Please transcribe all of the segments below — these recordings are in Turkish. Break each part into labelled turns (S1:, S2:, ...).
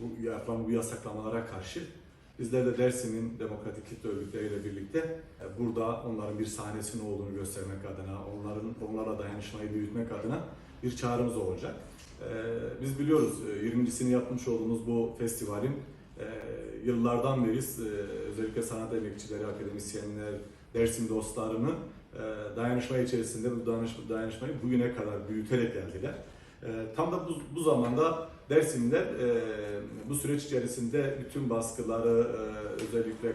S1: bu yapılan bu yasaklamalara karşı bizler de Dersim'in demokratik kitle örgütleriyle birlikte e, burada onların bir sahnesinin olduğunu göstermek adına, onların onlara dayanışmayı büyütmek adına bir çağrımız olacak. E, Biz biliyoruz e, 20.sini yapmış olduğumuz bu festivalin e, yıllardan beri e, özellikle sanat emekçileri, akademisyenler, Dersim dostlarını e, dayanışma içerisinde bu dayanışma, dayanışmayı bugüne kadar büyüterek geldiler. E, Tam da bu, bu zamanda Dersim'de e, bu süreç içerisinde bütün baskıları, e, özellikle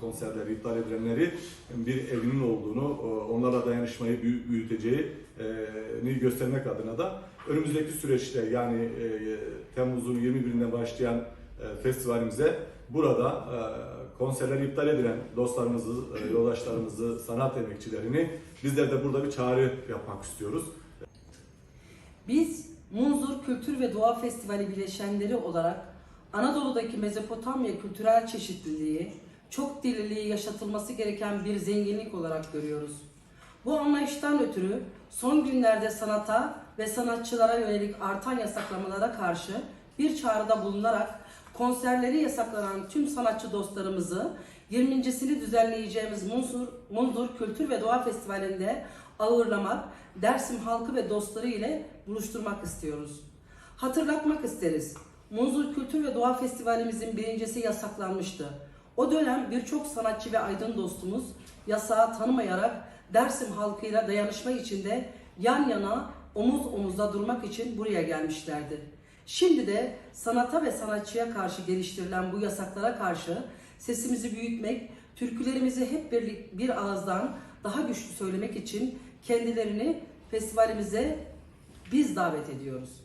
S1: konserleri iptal edilenleri bir evinin olduğunu, e, onlara dayanışmayı büyü- büyüteceğini göstermek adına da önümüzdeki süreçte yani e, Temmuz'un 21'inde başlayan e, festivalimize burada e, konserler iptal edilen dostlarımızı, e, yoldaşlarımızı, sanat emekçilerini bizler de burada bir çağrı yapmak istiyoruz.
S2: Biz Munzur Kültür ve Doğa Festivali bileşenleri olarak Anadolu'daki Mezopotamya kültürel çeşitliliği, çok dililiği yaşatılması gereken bir zenginlik olarak görüyoruz. Bu anlayıştan ötürü son günlerde sanata ve sanatçılara yönelik artan yasaklamalara karşı bir çağrıda bulunarak konserleri yasaklanan tüm sanatçı dostlarımızı 20.sini düzenleyeceğimiz Munzur, Munzur Kültür ve Doğa Festivali'nde ağırlamak, Dersim halkı ve dostları ile buluşturmak istiyoruz. Hatırlatmak isteriz. Munzur Kültür ve Doğa Festivalimizin birincisi yasaklanmıştı. O dönem birçok sanatçı ve aydın dostumuz yasağı tanımayarak Dersim halkıyla dayanışma içinde yan yana omuz omuzda durmak için buraya gelmişlerdi. Şimdi de sanata ve sanatçıya karşı geliştirilen bu yasaklara karşı sesimizi büyütmek, türkülerimizi hep birlik bir ağızdan daha güçlü söylemek için kendilerini festivalimize biz davet ediyoruz.